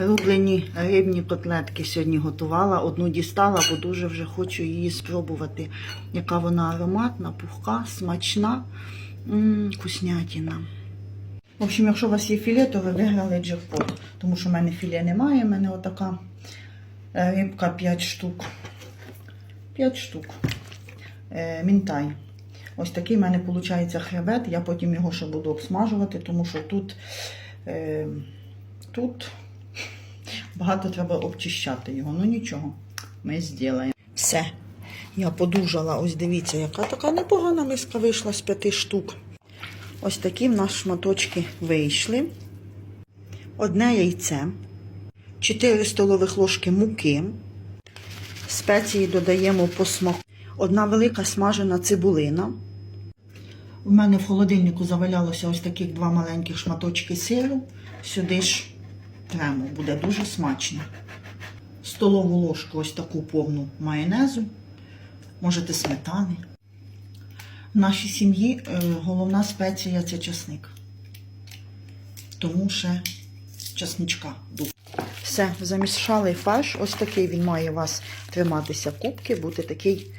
Рублені рибні котлетки сьогодні готувала. Одну дістала, бо дуже вже хочу її спробувати. Яка вона ароматна, пухка, смачна, М, вкуснятіна. В общем, якщо у вас є філе, то ви виграли джекпот. Тому що в мене філе немає, в мене отака е, рибка 5 штук. 5 штук. Е, мінтай. Ось такий в мене виходить хребет. Я потім його ще буду обсмажувати, тому що тут, е, тут багато треба обчищати його. Ну нічого, ми зробимо. Все. Я подужала. Ось дивіться, яка така непогана миска вийшла з п'яти штук. Ось такі в нас шматочки вийшли. Одне яйце, 4 столових ложки муки. Спеції додаємо по смаку. Одна велика смажена цибулина. У мене в холодильнику завалялося ось таких два маленьких шматочки сиру. Сюди ж тремо, буде дуже смачно. Столову ложку ось таку повну майонезу. Можете сметани. В нашій сім'ї е, головна спеція це часник. Тому ще часничка дуже. Все, замішали фарш. Ось такий він має у вас триматися кубки, бути такий,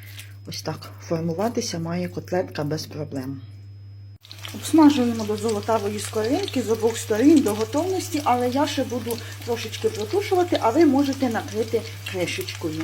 ось так, формуватися має котлетка без проблем. Обсмажуємо до золотавої скоринки з обох сторін до готовності, але я ще буду трошечки протушувати, а ви можете накрити кришечкою.